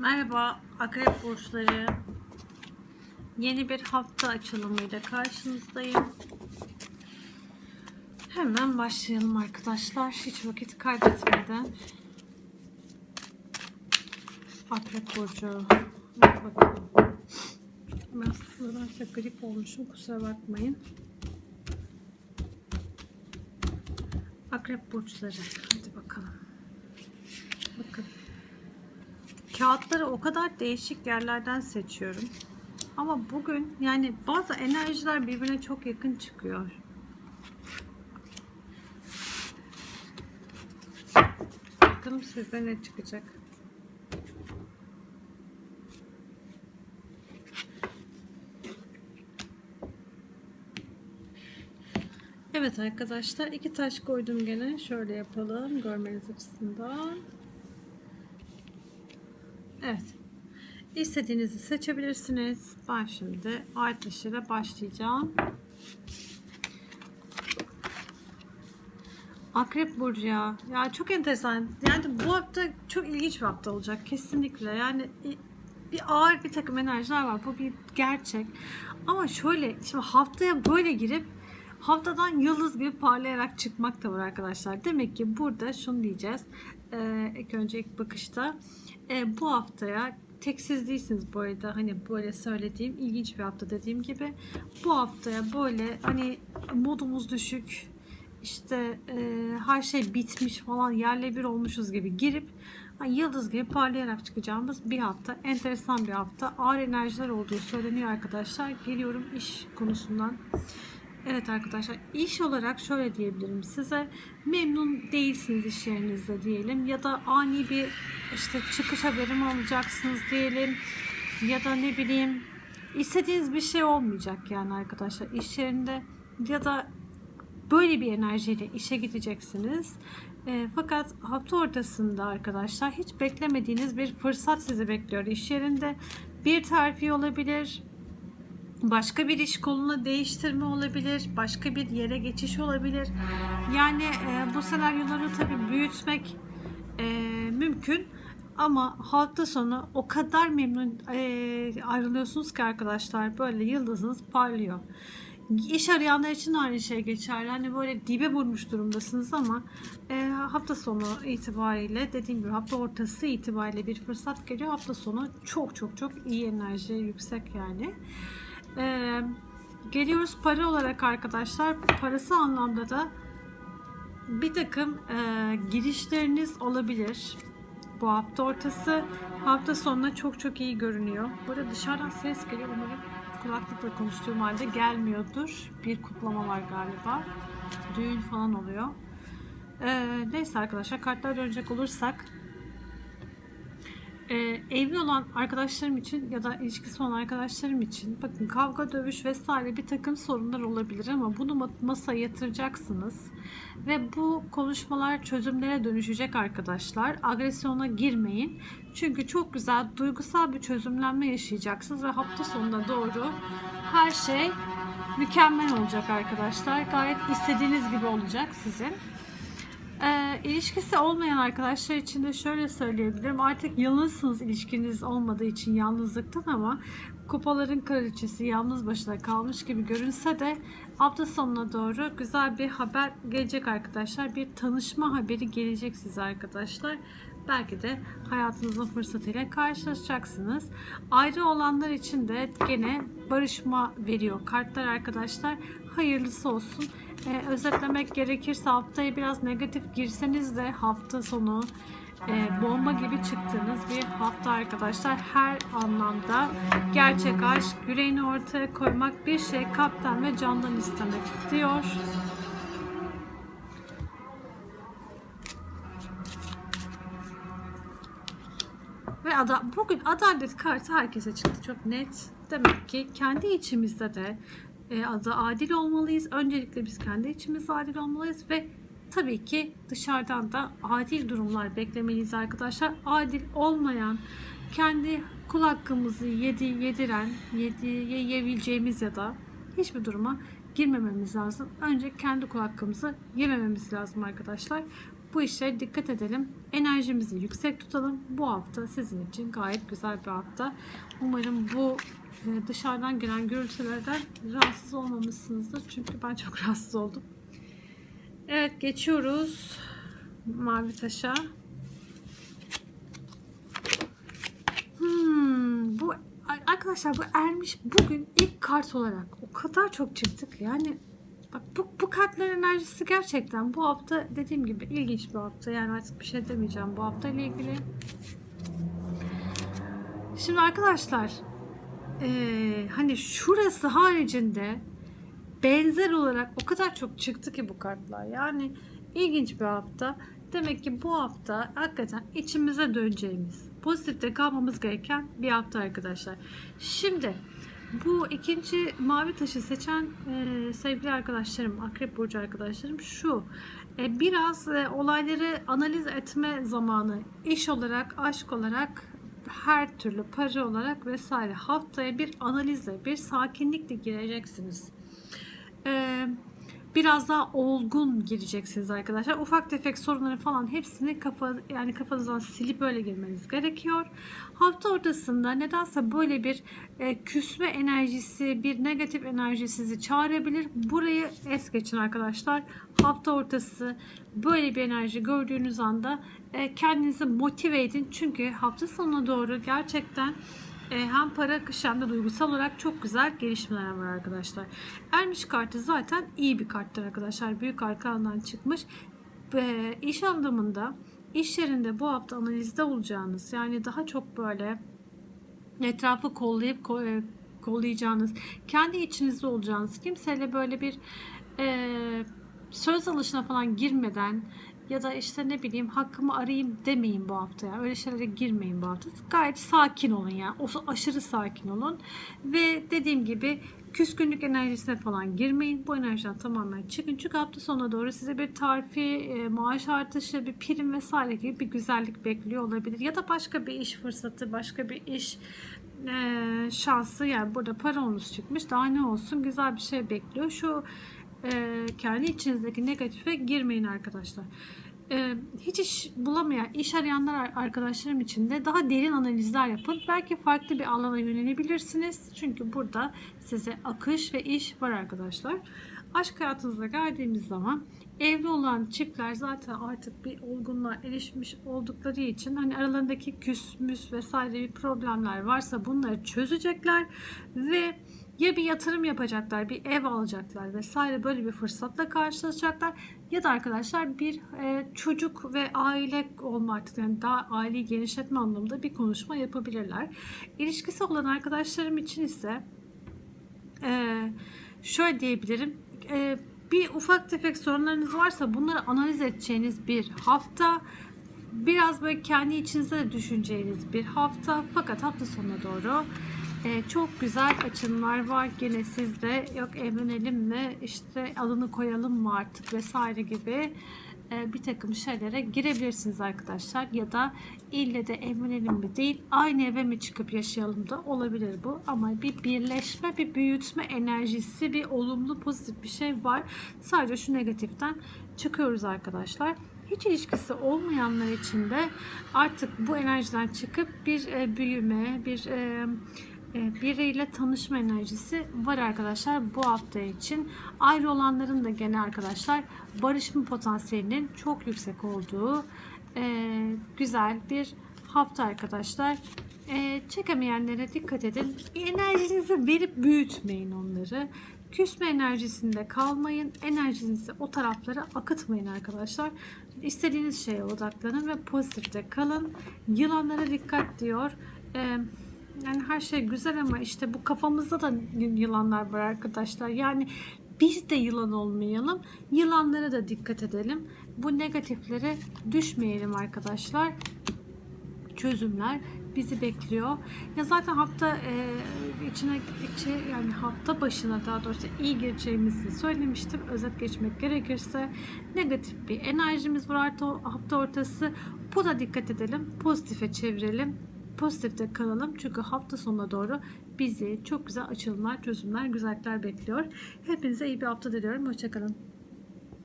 Merhaba Akrep Burçları. Yeni bir hafta açılımıyla karşınızdayım. Hemen başlayalım arkadaşlar. Hiç vakit kaybetmeden. Akrep Burcu. Bakalım. Ben nedense grip olmuşum. Kusura bakmayın. Akrep Burçları. Hadi bakalım. Bakın. Kağıtları o kadar değişik yerlerden seçiyorum. Ama bugün yani bazı enerjiler birbirine çok yakın çıkıyor. Bakalım sizde ne çıkacak. Evet arkadaşlar iki taş koydum gene. Şöyle yapalım görmeniz açısından. Evet. İstediğinizi seçebilirsiniz. Ben şimdi artış ile başlayacağım. Akrep Burcu ya. Ya çok enteresan. Yani bu hafta çok ilginç bir hafta olacak. Kesinlikle. Yani bir ağır bir takım enerjiler var. Bu bir gerçek. Ama şöyle şimdi haftaya böyle girip haftadan yıldız gibi parlayarak çıkmak da var arkadaşlar. Demek ki burada şunu diyeceğiz. Ee, ilk önce ilk bakışta. E, bu haftaya tek siz değilsiniz bu arada hani böyle söylediğim ilginç bir hafta dediğim gibi. Bu haftaya böyle hani modumuz düşük işte e, her şey bitmiş falan yerle bir olmuşuz gibi girip hani yıldız gibi parlayarak çıkacağımız bir hafta enteresan bir hafta. Ağır enerjiler olduğu söyleniyor arkadaşlar. Geliyorum iş konusundan Evet arkadaşlar iş olarak şöyle diyebilirim size memnun değilsiniz iş yerinizde diyelim ya da ani bir işte çıkış haberi mi alacaksınız diyelim ya da ne bileyim istediğiniz bir şey olmayacak yani arkadaşlar iş yerinde ya da böyle bir enerjiyle işe gideceksiniz. E, fakat hafta ortasında arkadaşlar hiç beklemediğiniz bir fırsat sizi bekliyor iş yerinde. Bir terfi olabilir, başka bir iş koluna değiştirme olabilir, başka bir yere geçiş olabilir. Yani e, bu senaryoları tabii büyütmek e, mümkün ama hafta sonu o kadar memnun e, ayrılıyorsunuz ki arkadaşlar böyle yıldızınız parlıyor. İş arayanlar için aynı şey geçerli. Hani böyle dibe vurmuş durumdasınız ama e, hafta sonu itibariyle dediğim gibi hafta ortası itibariyle bir fırsat geliyor. Hafta sonu çok çok çok iyi enerji yüksek yani. Ee, geliyoruz para olarak arkadaşlar. Parası anlamda da bir takım e, girişleriniz olabilir. Bu hafta ortası hafta sonuna çok çok iyi görünüyor. Burada dışarıdan ses geliyor. Umarım kulaklıkla konuştuğum halde gelmiyordur. Bir kutlama var galiba. Düğün falan oluyor. Ee, neyse arkadaşlar kartlar dönecek olursak ee, evli olan arkadaşlarım için ya da ilişkisi olan arkadaşlarım için bakın kavga, dövüş vesaire bir takım sorunlar olabilir ama bunu masaya yatıracaksınız ve bu konuşmalar çözümlere dönüşecek arkadaşlar. Agresyona girmeyin. Çünkü çok güzel duygusal bir çözümlenme yaşayacaksınız ve hafta sonuna doğru her şey mükemmel olacak arkadaşlar. Gayet istediğiniz gibi olacak sizin. E, ilişkisi olmayan arkadaşlar için de şöyle söyleyebilirim. Artık yalnızsınız ilişkiniz olmadığı için yalnızlıktan ama kupaların kraliçesi yalnız başına kalmış gibi görünse de hafta sonuna doğru güzel bir haber gelecek arkadaşlar. Bir tanışma haberi gelecek size arkadaşlar. Belki de hayatınızın fırsatıyla karşılaşacaksınız. Ayrı olanlar için de gene barışma veriyor kartlar arkadaşlar. Hayırlısı olsun. Ee, özetlemek gerekirse haftaya biraz negatif girseniz de hafta sonu e, bomba gibi çıktığınız bir hafta arkadaşlar. Her anlamda gerçek aşk, yüreğini ortaya koymak bir şey kaptan ve candan istemek diyor. Ve ada, bugün adalet kartı herkese çıktı. Çok net. Demek ki kendi içimizde de adı adil olmalıyız. Öncelikle biz kendi içimizde adil olmalıyız ve tabii ki dışarıdan da adil durumlar beklemeliyiz arkadaşlar. Adil olmayan, kendi kul hakkımızı yedi, yediren, yedi, yiyebileceğimiz ya da hiçbir duruma girmememiz lazım. Önce kendi kul hakkımızı yemememiz lazım arkadaşlar. Bu işlere dikkat edelim. Enerjimizi yüksek tutalım. Bu hafta sizin için gayet güzel bir hafta. Umarım bu e, dışarıdan gelen gürültülerden rahatsız olmamışsınızdır. Çünkü ben çok rahatsız oldum. Evet geçiyoruz mavi taşa. Hmm, bu arkadaşlar bu ermiş bugün ilk kart olarak o kadar çok çıktık yani bak bu, bu kartların enerjisi gerçekten bu hafta dediğim gibi ilginç bir hafta yani artık bir şey demeyeceğim bu hafta ile ilgili. Şimdi arkadaşlar eee, hani şurası haricinde benzer olarak o kadar çok çıktı ki bu kartlar. Yani ilginç bir hafta. Demek ki bu hafta hakikaten içimize döneceğimiz, pozitifte kalmamız gereken bir hafta arkadaşlar. Şimdi bu ikinci mavi taşı seçen e, sevgili arkadaşlarım, Akrep Burcu arkadaşlarım şu. E, biraz e, olayları analiz etme zamanı iş olarak, aşk olarak her türlü para olarak vesaire haftaya bir analizle, bir sakinlikle gireceksiniz. Ee, biraz daha olgun gireceksiniz arkadaşlar. Ufak tefek sorunları falan hepsini kafa yani kafanızdan silip öyle girmeniz gerekiyor. Hafta ortasında nedense böyle bir e, küsme enerjisi, bir negatif enerji sizi çağırabilir. Burayı es geçin arkadaşlar. Hafta ortası böyle bir enerji gördüğünüz anda e, kendinizi motive edin. Çünkü hafta sonuna doğru gerçekten hem para akışı hem duygusal olarak çok güzel gelişmeler var arkadaşlar. Ermiş kartı zaten iyi bir karttır arkadaşlar. Büyük arkandan çıkmış. Ve iş anlamında iş yerinde bu hafta analizde olacağınız yani daha çok böyle etrafı kollayıp ko- e, kollayacağınız, kendi içinizde olacağınız, kimseyle böyle bir e, söz alışına falan girmeden ya da işte ne bileyim hakkımı arayayım demeyin bu hafta ya. Öyle şeylere girmeyin bu hafta. Gayet sakin olun ya. O aşırı sakin olun. Ve dediğim gibi küskünlük enerjisine falan girmeyin. Bu enerjiden tamamen çıkın. Çünkü hafta sonuna doğru size bir tarifi, e, maaş artışı, bir prim vesaire gibi bir güzellik bekliyor olabilir. Ya da başka bir iş fırsatı, başka bir iş e, şansı. Yani burada para onuz çıkmış. Daha ne olsun güzel bir şey bekliyor. Şu e, kendi içinizdeki negatife girmeyin arkadaşlar. E, hiç iş bulamayan, iş arayanlar arkadaşlarım için de daha derin analizler yapın. Belki farklı bir alana yönelebilirsiniz. Çünkü burada size akış ve iş var arkadaşlar. Aşk hayatınıza geldiğimiz zaman evli olan çiftler zaten artık bir olgunluğa erişmiş oldukları için hani aralarındaki küsmüş vesaire bir problemler varsa bunları çözecekler ve ya bir yatırım yapacaklar, bir ev alacaklar vesaire böyle bir fırsatla karşılaşacaklar ya da arkadaşlar bir e, çocuk ve aile olma artık yani daha aileyi genişletme anlamında bir konuşma yapabilirler. İlişkisi olan arkadaşlarım için ise e, şöyle diyebilirim. E, bir ufak tefek sorunlarınız varsa bunları analiz edeceğiniz bir hafta biraz böyle kendi içinize de düşüneceğiniz bir hafta. Fakat hafta sonuna doğru ee, çok güzel açımlar var. Gene sizde. Yok evlenelim mi, işte adını koyalım mı artık? vesaire gibi e, bir takım şeylere girebilirsiniz arkadaşlar. Ya da ille de evlenelim mi değil, aynı eve mi çıkıp yaşayalım da olabilir bu. Ama bir birleşme, bir büyütme enerjisi, bir olumlu pozitif bir şey var. Sadece şu negatiften çıkıyoruz arkadaşlar hiç ilişkisi olmayanlar için de artık bu enerjiden çıkıp bir e, büyüme, bir e, e, biriyle tanışma enerjisi var arkadaşlar bu hafta için. Ayrı olanların da gene arkadaşlar barışma potansiyelinin çok yüksek olduğu e, güzel bir hafta arkadaşlar. E, çekemeyenlere dikkat edin. Enerjinizi verip büyütmeyin onları. Küsme enerjisinde kalmayın. Enerjinizi o taraflara akıtmayın arkadaşlar. İstediğiniz şeye odaklanın ve pozitifte kalın. Yılanlara dikkat diyor. Eee yani her şey güzel ama işte bu kafamızda da yılanlar var arkadaşlar. Yani biz de yılan olmayalım. Yılanlara da dikkat edelim. Bu negatiflere düşmeyelim arkadaşlar. Çözümler bizi bekliyor. Ya zaten hafta e, içine içi yani hafta başına daha doğrusu iyi gireceğimizi söylemiştim. Özet geçmek gerekirse negatif bir enerjimiz var hafta ortası. Bu da dikkat edelim. Pozitife çevirelim pozitifte kalalım. Çünkü hafta sonuna doğru bizi çok güzel açılımlar, çözümler, güzellikler bekliyor. Hepinize iyi bir hafta diliyorum. Hoşçakalın.